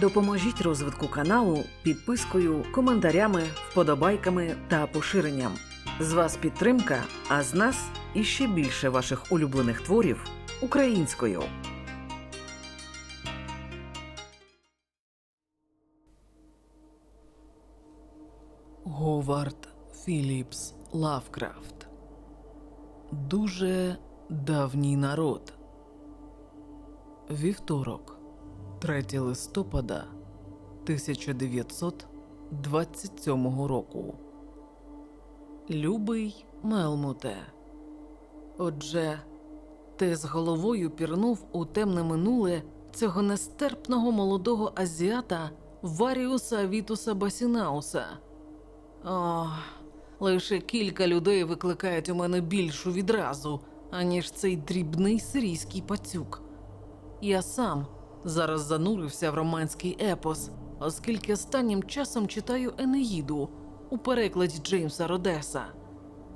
Допоможіть розвитку каналу підпискою, коментарями, вподобайками та поширенням. З вас підтримка, а з нас іще більше ваших улюблених творів українською. Говард Філіпс Лавкрафт Дуже давній народ. Вівторок, 3 листопада 1927 року. Любий Мелмуте. Отже, ти з головою пірнув у темне минуле цього нестерпного молодого азіата Варіуса Авітуса Басінауса. О, лише кілька людей викликають у мене більшу відразу, аніж цей дрібний сирійський пацюк. Я сам зараз занурився в романський епос, оскільки останнім часом читаю Енеїду у перекладі Джеймса Родеса.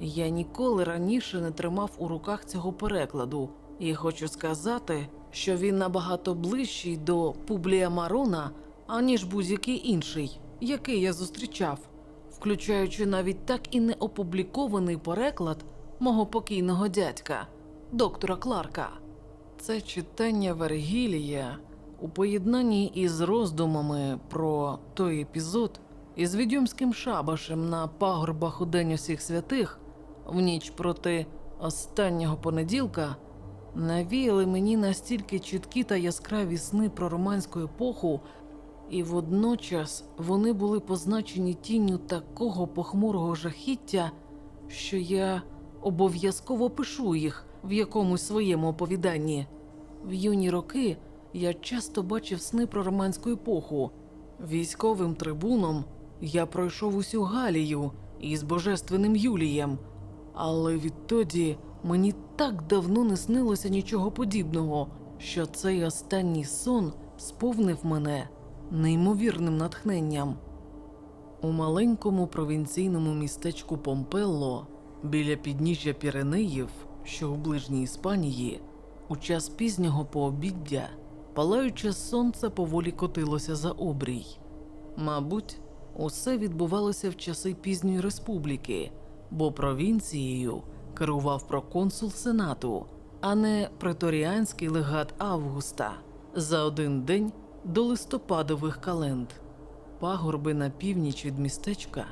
Я ніколи раніше не тримав у руках цього перекладу, і хочу сказати, що він набагато ближчий до Публія Марона, аніж будь-який інший, який я зустрічав, включаючи навіть так і не опублікований переклад мого покійного дядька, доктора Кларка. Це читання Вергілія у поєднанні із роздумами про той епізод із відьомським шабашем на пагорбах у День усіх святих в ніч проти останнього понеділка навіяли мені настільки чіткі та яскраві сни про романську епоху, і водночас вони були позначені тінню такого похмурого жахіття, що я обов'язково пишу їх в якомусь своєму оповіданні. В юні роки я часто бачив сни про романську епоху. Військовим трибуном я пройшов усю Галію із божественним Юлієм, але відтоді мені так давно не снилося нічого подібного, що цей останній сон сповнив мене неймовірним натхненням. У маленькому провінційному містечку Помпелло біля підніжжя Піренеїв, що у ближній Іспанії, у час пізнього пообіддя палаюче сонце поволі котилося за обрій. Мабуть, усе відбувалося в часи пізньої республіки, бо провінцією керував проконсул Сенату, а не преторіанський легат Августа за один день до листопадових календ. Пагорби на північ від містечка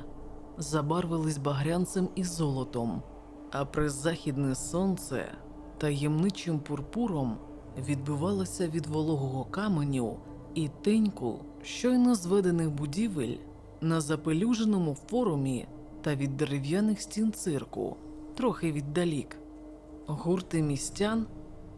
забарвились багрянцем і золотом, а призахідне сонце таємничим пурпуром відбивалося від вологого каменю і теньку щойно зведених будівель на запелюженому форумі та від дерев'яних стін цирку, трохи віддалік. Гурти містян,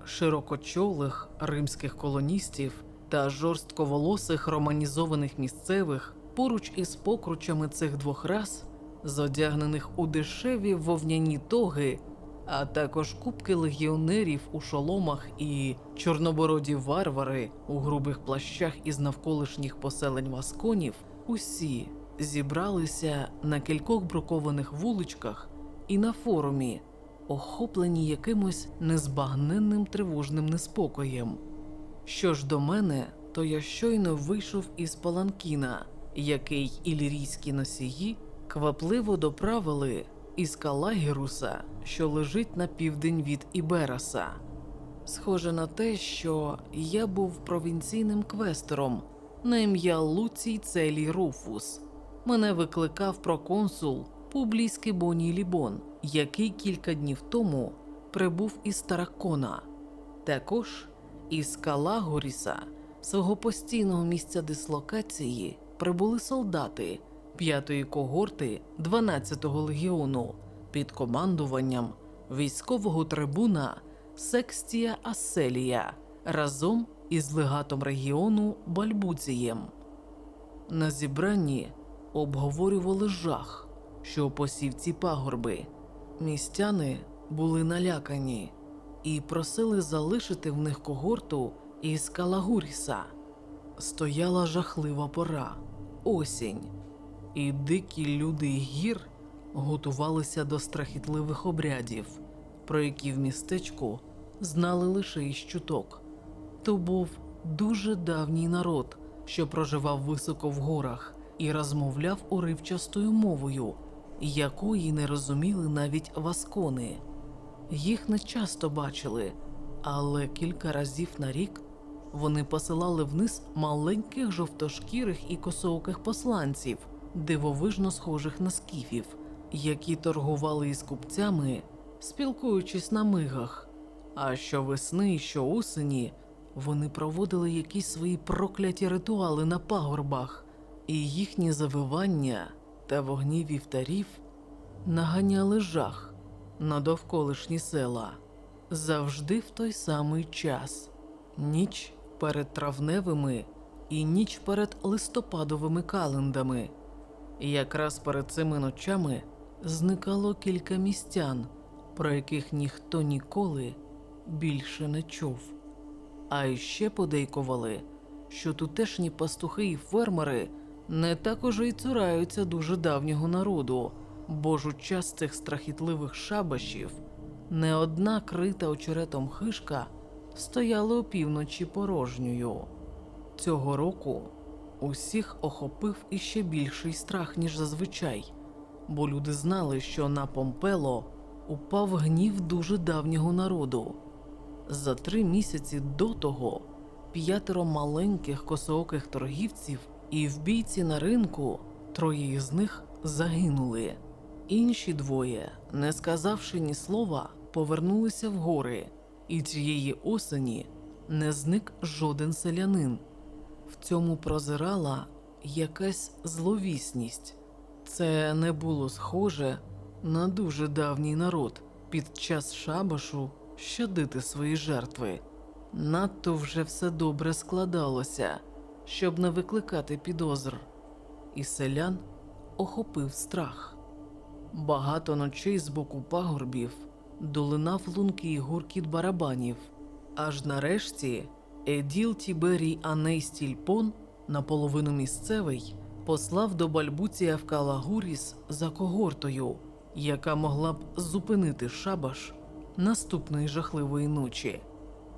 широкочолих римських колоністів та жорстковолосих романізованих місцевих поруч із покручами цих двох рас, зодягнених у дешеві вовняні тоги, а також купки легіонерів у шоломах і чорнобороді варвари у грубих плащах із навколишніх поселень васконів, усі зібралися на кількох брукованих вуличках і на форумі, охоплені якимось незбагненним тривожним неспокоєм. Що ж до мене, то я щойно вийшов із паланкіна, який ілірійські носії квапливо доправили із Калагіруса, що лежить на південь від Ібераса. Схоже на те, що я був провінційним квестором на ім'я Луцій Целій Руфус. Мене викликав проконсул Публій Скибоній Лібон, який кілька днів тому прибув із Таракона. Також із Калагоріса, свого постійного місця дислокації, прибули солдати п'ятої когорти 12-го легіону під командуванням військового трибуна Секстія Аселія разом із легатом регіону Бальбуцієм. На зібранні обговорювали жах, що посів ці пагорби. Містяни були налякані і просили залишити в них когорту із Калагуріса. Стояла жахлива пора осінь, і дикі люди гір готувалися до страхітливих обрядів, про які в містечку знали лише із чуток. То був дуже давній народ, що проживав високо в горах, і розмовляв уривчастою мовою, якої не розуміли навіть васкони. Їх не часто бачили, але кілька разів на рік вони посилали вниз маленьких жовтошкірих і косооких посланців, дивовижно схожих на скіфів, які торгували із купцями, спілкуючись на мигах. А щовесни і щоосені вони проводили якісь свої прокляті ритуали на пагорбах, і їхні завивання та вогні вівтарів наганяли жах на довколишні села завжди в той самий час ніч перед травневими і ніч перед листопадовими календами. Якраз перед цими ночами зникало кілька містян, про яких ніхто ніколи більше не чув. А іще подейкували, що тутешні пастухи і фермери не так уже й цураються дуже давнього народу, бо ж у час цих страхітливих шабашів не одна крита очеретом хишка стояла опівночі порожньою. Цього року усіх охопив іще більший страх, ніж зазвичай, бо люди знали, що на Помпело упав гнів дуже давнього народу. За три місяці до того п'ятеро маленьких косооких торгівців і вбійці на ринку, троє із них загинули. Інші двоє, не сказавши ні слова, повернулися в гори, і цієї осені не зник жоден селянин. В цьому прозирала якась зловісність. Це не було схоже на дуже давній народ під час шабашу щадити свої жертви. Надто вже все добре складалося, щоб не викликати підозр, і селян охопив страх. Багато ночей з боку пагорбів долинав лункий гуркіт барабанів, аж нарешті Еділ Тіберій Аней Стільпон, наполовину місцевий, послав до Бальбуція в Калагуріс за когортою, яка могла б зупинити шабаш наступної жахливої ночі.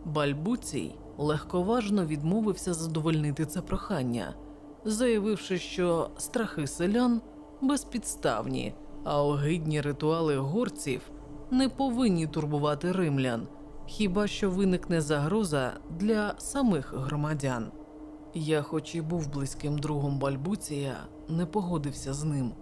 Бальбуцій легковажно відмовився задовольнити це прохання, заявивши, що страхи селян безпідставні, а огидні ритуали горців не повинні турбувати римлян, хіба що виникне загроза для самих громадян. Я, хоч і був близьким другом Бальбуція, не погодився з ним.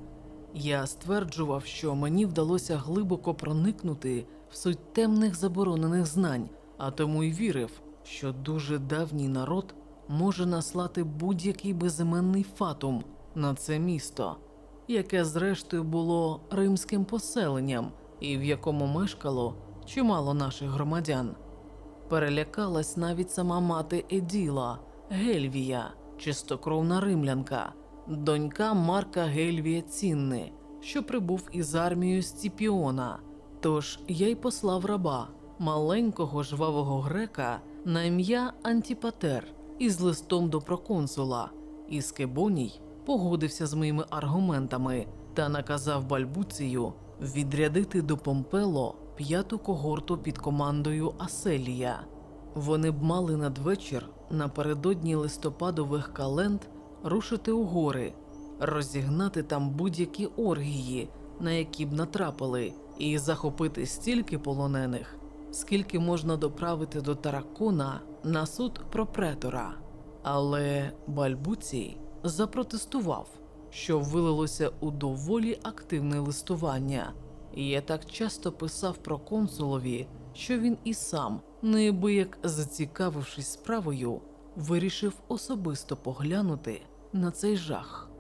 Я стверджував, що мені вдалося глибоко проникнути в суть темних заборонених знань, а тому й вірив, що дуже давній народ може наслати будь-який безіменний фатум на це місто, яке зрештою було римським поселенням і в якому мешкало чимало наших громадян. Перелякалась навіть сама мати Еділа, Гельвія, чистокровна римлянка, донька Марка Гельвія Цінни, що прибув із армією Сціпіона. Тож я й послав раба, маленького жвавого грека на ім'я Антіпатер із листом до проконсула, і Скебоній погодився з моїми аргументами та наказав Бальбуцію відрядити до Помпело п'яту когорту під командою Аселія. Вони б мали надвечір напередодні листопадових календ рушити у гори, розігнати там будь-які оргії, на які б натрапили, і захопити стільки полонених, скільки можна доправити до Таракона на суд про претора. Але Бальбуцій запротестував, що вилилося у доволі активне листування. І я так часто писав про консулові, що він і сам, неабияк зацікавившись справою, вирішив особисто поглянути на цей жах.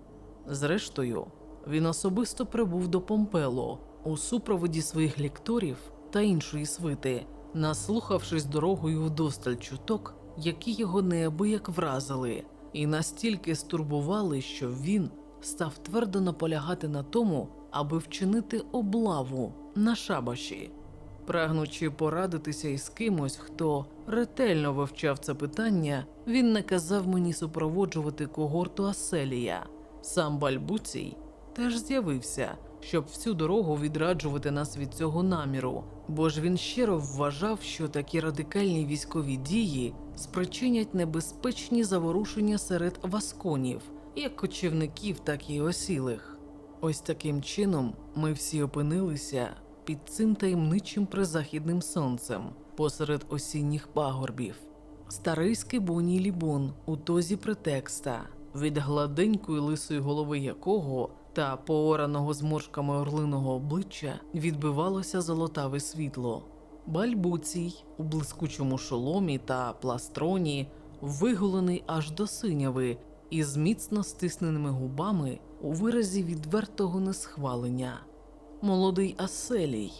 Зрештою, він особисто прибув до Помпело у супроводі своїх лікторів та іншої свити, наслухавшись дорогою вдосталь чуток, які його неабияк вразили, і настільки стурбували, що він став твердо наполягати на тому, аби вчинити облаву на шабаші. Прагнучи порадитися із кимось, хто ретельно вивчав це питання, він наказав мені супроводжувати когорту Аселія. Сам Бальбуцій теж з'явився, щоб всю дорогу відраджувати нас від цього наміру, бо ж він щиро вважав, що такі радикальні військові дії спричинять небезпечні заворушення серед васконів, як кочівників, так і осілих. Ось таким чином ми всі опинилися під цим таємничим призахідним сонцем посеред осінніх пагорбів. Старий скибоній лібон у тозі претекста, від гладенької лисої голови якого та поораного зморшками орлиного обличчя відбивалося золотаве світло. Бальбуцій у блискучому шоломі та пластроні, виголений аж до синяви, із міцно стисненими губами у виразі відвертого несхвалення. Молодий Аселій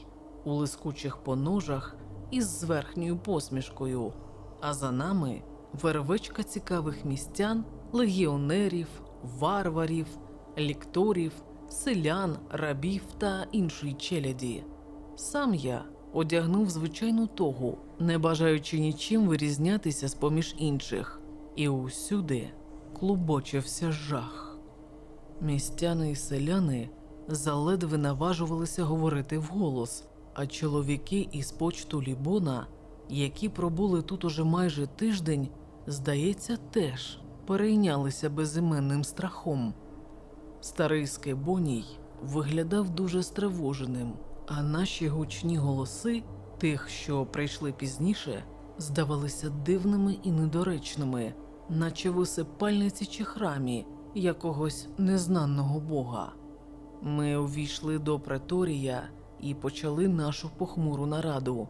у лискучих поножах із зверхньою посмішкою, а за нами вервечка цікавих містян, легіонерів, варварів, лікторів, селян, рабів та іншої челяді. Сам я одягнув звичайну тогу, не бажаючи нічим вирізнятися з поміж інших, і усюди клубочився жах. Містяни і селяни заледве наважувалися говорити вголос, а чоловіки із почту Лібона, які пробули тут уже майже тиждень, здається, теж перейнялися безіменним страхом. Старий Скебоній виглядав дуже стривоженим, а наші гучні голоси тих, що прийшли пізніше, здавалися дивними і недоречними, наче в усипальниці чи храмі якогось незнаного бога. Ми увійшли до преторія і почали нашу похмуру нараду.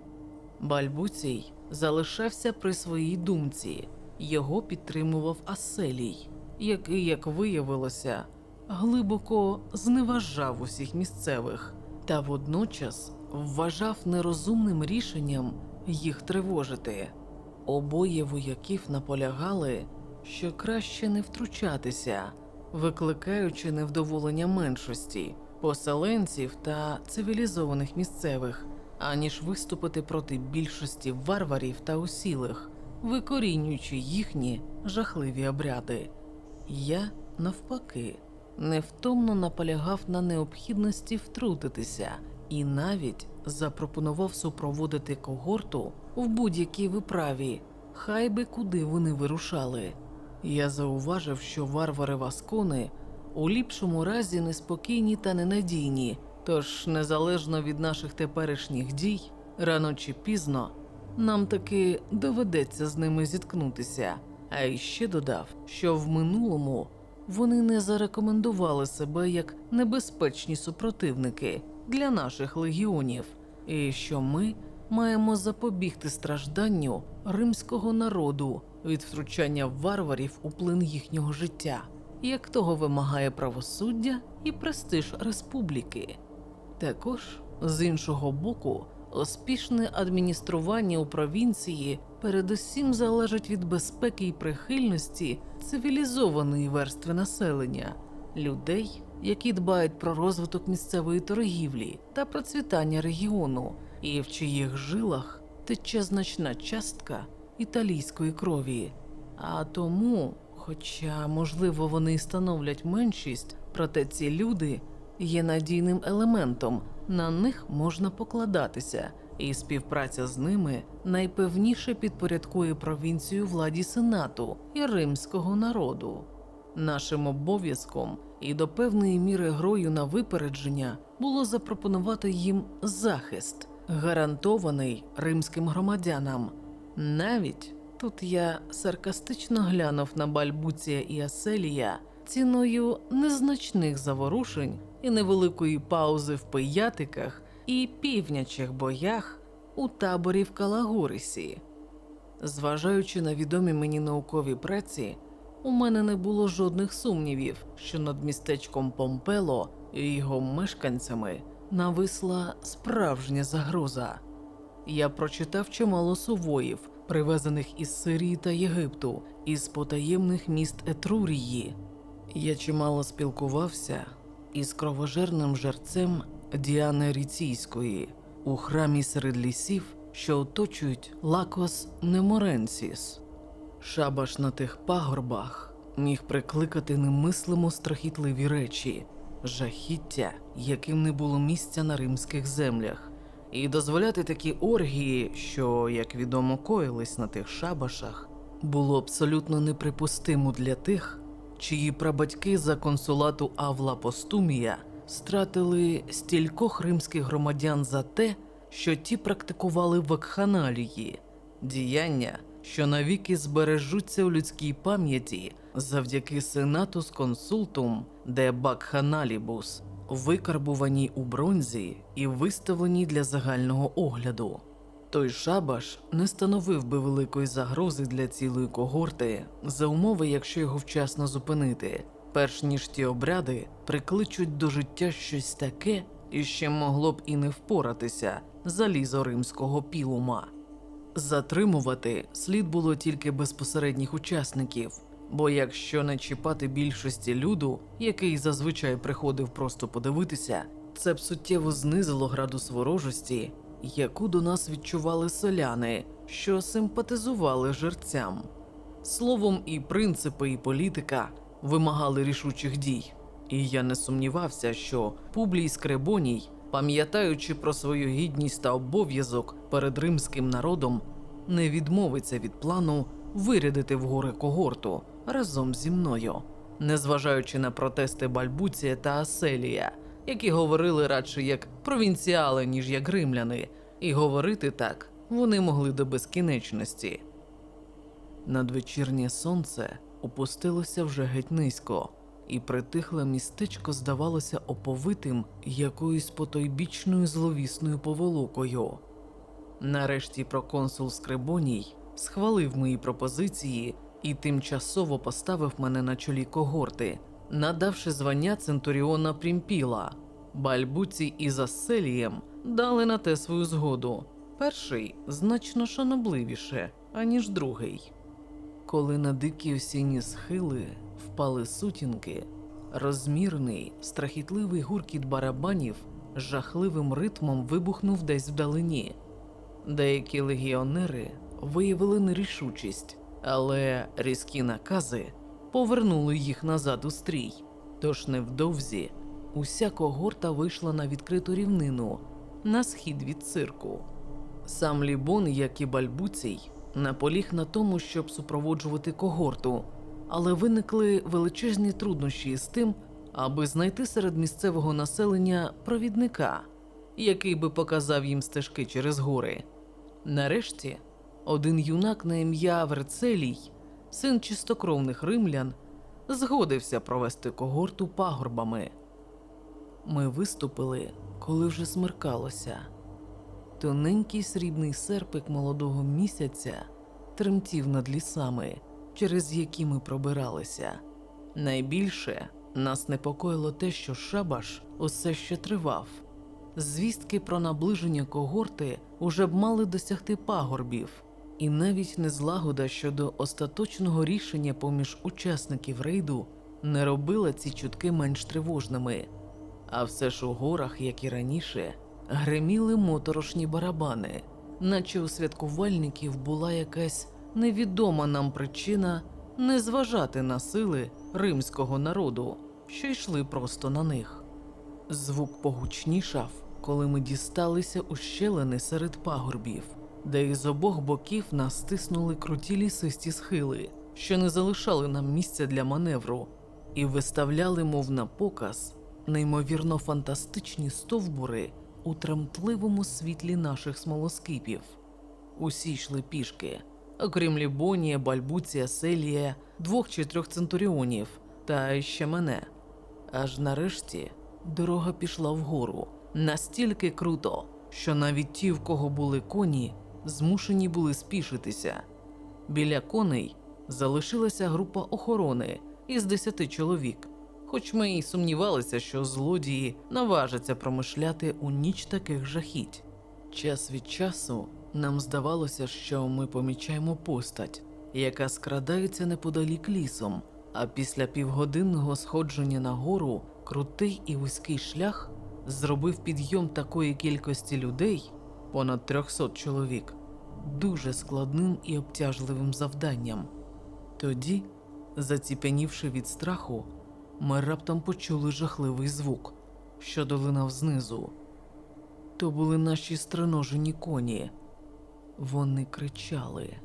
Бальбуцій залишався при своїй думці, його підтримував Аселій, який, як виявилося, глибоко зневажав усіх місцевих та водночас вважав нерозумним рішенням їх тривожити. Обоє вояків наполягали, що краще не втручатися, викликаючи невдоволення меншості, поселенців та цивілізованих місцевих, аніж виступити проти більшості варварів та усілих, викорінюючи їхні жахливі обряди. Я, навпаки, невтомно наполягав на необхідності втрутитися і навіть запропонував супроводити когорту в будь-якій виправі, хай би куди вони вирушали. Я зауважив, що варвари Васкони у ліпшому разі неспокійні та ненадійні, тож, незалежно від наших теперішніх дій, рано чи пізно нам таки доведеться з ними зіткнутися. А іще додав, що в минулому вони не зарекомендували себе як небезпечні супротивники для наших легіонів, і що ми маємо запобігти стражданню римського народу від втручання варварів у плин їхнього життя, як того вимагає правосуддя і престиж республіки. Також, з іншого боку, успішне адміністрування у провінції передусім залежить від безпеки і прихильності цивілізованої верстви населення, людей, які дбають про розвиток місцевої торгівлі та процвітання регіону, і в чиїх жилах тече значна частка італійської крові. А тому, хоча, можливо, вони і становлять меншість, проте ці люди є надійним елементом, на них можна покладатися, і співпраця з ними найпевніше підпорядкує провінцію владі сенату і римського народу. Нашим обов'язком і до певної міри грою на випередження було запропонувати їм захист, гарантований римським громадянам. Навіть тут я саркастично глянув на Бальбуція і Аселія ціною незначних заворушень і невеликої паузи в пиятиках і півнячих боях у таборі в Калагорисі. Зважаючи на відомі мені наукові праці, у мене не було жодних сумнівів, що над містечком Помпело і його мешканцями нависла справжня загроза. Я прочитав чимало сувоїв, привезених із Сирії та Єгипту, із потаємних міст Етрурії. Я чимало спілкувався із кровожерним жерцем Діани Ріційської у храмі серед лісів, що оточують Лакос Неморенсіс. Шабаш на тих пагорбах міг прикликати немислимо страхітливі речі, жахіття, яким не було місця на римських землях, і дозволяти такі оргії, що, як відомо, коїлись на тих шабашах, було абсолютно неприпустимо для тих, чиї прабатьки за консулату Авла Постумія стратили стількох римських громадян за те, що ті практикували вакханалії, діяння, що навіки збережуться у людській пам'яті завдяки сенатус консультум де бакханалібус, викарбувані у бронзі і виставлені для загального огляду. Той шабаш не становив би великої загрози для цілої когорти за умови, якщо його вчасно зупинити, перш ніж ті обряди прикличуть до життя щось таке, із чим могло б і не впоратися залізо римського пілума. Затримувати слід було тільки безпосередніх учасників, бо якщо не чіпати більшості люду, який зазвичай приходив просто подивитися, це б суттєво знизило градус ворожості, яку до нас відчували селяни, що симпатизували жерцям. Словом, і принципи, і політика вимагали рішучих дій, і я не сумнівався, що Публій Скребоній, пам'ятаючи про свою гідність та обов'язок перед римським народом, не відмовиться від плану вирядити в гори когорту разом зі мною, незважаючи на протести Бальбуція та Аселія, які говорили радше як провінціали, ніж як римляни, і говорити так вони могли до безкінечності. Надвечірнє сонце опустилося вже геть низько, і притихле містечко здавалося оповитим якоюсь потойбічною зловісною поволокою. Нарешті проконсул Скрибоній схвалив мої пропозиції і тимчасово поставив мене на чолі когорти, надавши звання Центуріона Прімпіла. Бальбуці із Асселієм дали на те свою згоду. Перший значно шанобливіше, аніж другий. Коли на дикі осінні схили впали сутінки, розмірний, страхітливий гуркіт барабанів жахливим ритмом вибухнув десь вдалині. Деякі легіонери виявили нерішучість, але різкі накази повернули їх назад у стрій. Тож невдовзі уся когорта вийшла на відкриту рівнину на схід від цирку. Сам Лібон, як і Бальбуцій, наполіг на тому, щоб супроводжувати когорту, але виникли величезні труднощі з тим, аби знайти серед місцевого населення провідника, який би показав їм стежки через гори. Нарешті, один юнак на ім'я Верцелій, син чистокровних римлян, згодився провести когорту пагорбами. Ми виступили, коли вже смеркалося. Тоненький срібний серпик молодого місяця тремтів над лісами, через які ми пробиралися. Найбільше нас непокоїло те, що шабаш усе ще тривав. Звістки про наближення когорти уже б мали досягти пагорбів, і навіть незлагода щодо остаточного рішення поміж учасників рейду не робила ці чутки менш тривожними. А все ж у горах, як і раніше, греміли моторошні барабани, наче у святкувальників була якась невідома нам причина не зважати на сили римського народу, що йшли просто на них. Звук погучнішав, коли ми дісталися у щелини серед пагорбів, де із обох боків нас стиснули круті лісисті схили, що не залишали нам місця для маневру, і виставляли, мов на показ, неймовірно фантастичні стовбури у тремтливому світлі наших смолоскипів. Усі йшли пішки, окрім Лібонія, Бальбуція, Селія, двох чи трьох центуріонів та ще мене. Аж нарешті дорога пішла вгору настільки круто, що навіть ті, в кого були коні, змушені були спішитися. Біля коней залишилася група охорони із десяти чоловік, хоч ми й сумнівалися, що злодії наважаться промишляти у ніч таких жахіть. Час від часу нам здавалося, що ми помічаємо постать, яка скрадається неподалік лісом, а після півгодинного сходження на гору крутий і вузький шлях зробив підйом такої кількості людей, понад 300 чоловік, дуже складним і обтяжливим завданням. Тоді, заціпенівши від страху, ми раптом почули жахливий звук, що долинав знизу. То були наші стриножені коні. Вони кричали,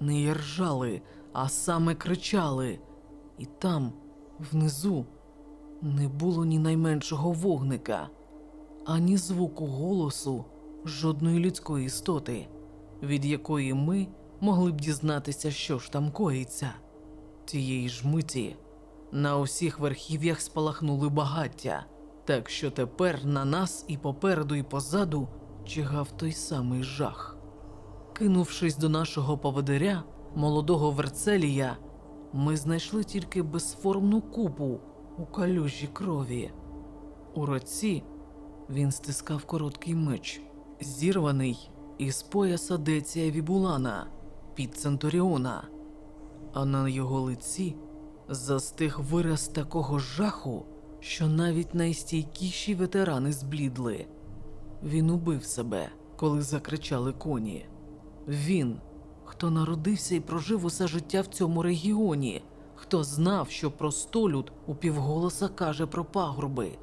не яржали, а саме кричали. І там, внизу, не було ні найменшого вогника, ані звуку голосу жодної людської істоти, від якої ми могли б дізнатися, що ж там коїться. Тієї ж миті на усіх верхів'ях спалахнули багаття, так що тепер на нас і попереду, і позаду чигав той самий жах. Кинувшись до нашого поводиря, молодого Верцелія, ми знайшли тільки безформну купу у калюжі крові. У руці він стискав короткий меч, зірваний із пояса Деція Вібулана під Центуріона, а на його лиці застиг вираз такого жаху, що навіть найстійкіші ветерани зблідли. Він убив себе, коли закричали коні. Він, хто народився і прожив усе життя в цьому регіоні, хто знав, що простолюд упівголоса каже про пагорби.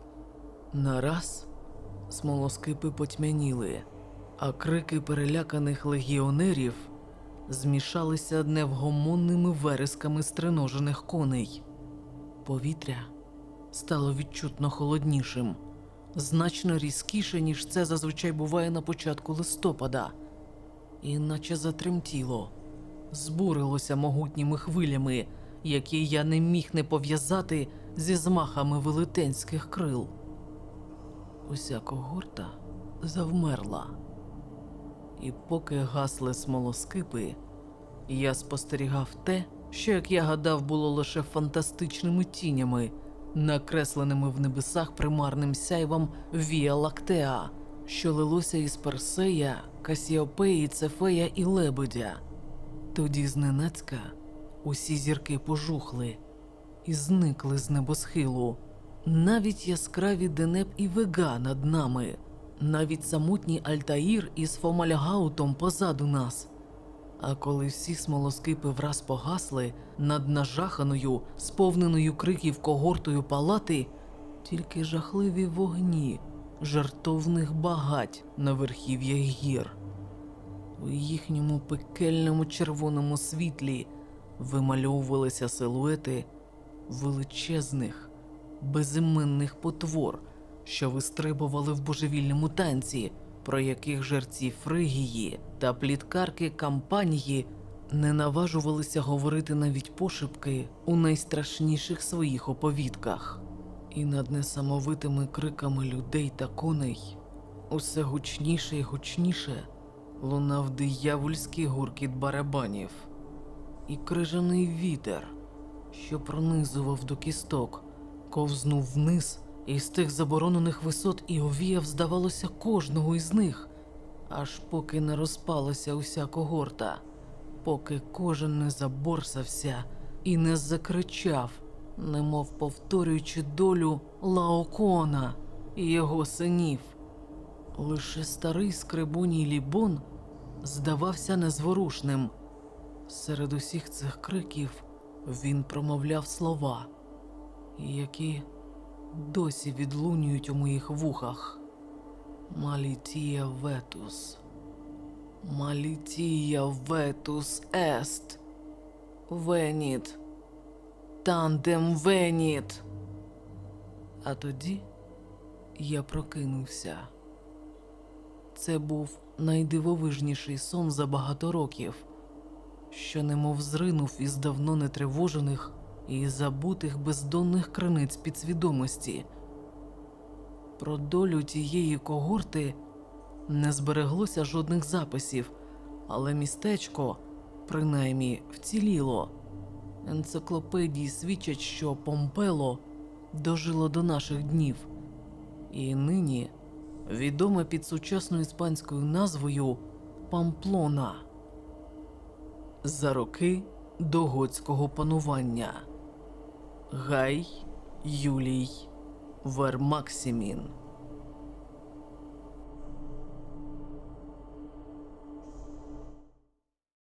Нараз смолоскипи потьмяніли, а крики переляканих легіонерів змішалися невгомонними вересками стриножених коней. Повітря стало відчутно холоднішим, значно різкіше, ніж це зазвичай буває на початку листопада, і наче затремтіло, збурилося могутніми хвилями, які я не міг не пов'язати зі змахами велетенських крил. Уся когорта завмерла. І поки гасли смолоскипи, я спостерігав те, що, як я гадав, було лише фантастичними тінями, накресленими в небесах примарним сяйвом Віа Лактеа, що лилося із Персея, Касіопеї, Цефея і Лебедя. Тоді зненацька усі зірки пожухли і зникли з небосхилу. Навіть яскраві Денеп і Вега над нами, навіть самотній Альтаїр із Фомальгаутом позаду нас. А коли всі смолоскипи враз погасли над нажаханою, сповненою криків когортою палати, тільки жахливі вогні жартовних багать на верхів'ях гір. У їхньому пекельному червоному світлі вимальовувалися силуети величезних, безіменних потвор, що вистрибували в божевільному танці, про яких жерці Фригії та пліткарки кампанії не наважувалися говорити навіть пошепки у найстрашніших своїх оповідках. І над несамовитими криками людей та коней усе гучніше і гучніше лунав диявольський гуркіт барабанів і крижаний вітер, що пронизував до кісток, ковзнув вниз і з тих заборонених висот і овіяв, здавалося, кожного із них, аж поки не розпалася уся когорта, поки кожен не заборсався і не закричав, немов повторюючи долю Лаокона і його синів. Лише старий скрибуній Лібон здавався незворушним. Серед усіх цих криків він промовляв слова, які досі відлунюють у моїх вухах. Малітія ветус. Малітія ветус ест. Веніт. Тандем веніт. А тоді я прокинувся. Це був найдивовижніший сон за багато років, що немов зринув із давно нетривожених і забутих бездонних криниць підсвідомості. Про долю тієї когорти не збереглося жодних записів, але містечко, принаймні, вціліло. Енциклопедії свідчать, що Помпело дожило до наших днів, і нині відоме під сучасною іспанською назвою Памплона. За роки до готського панування Гай Юлій Вермаксимін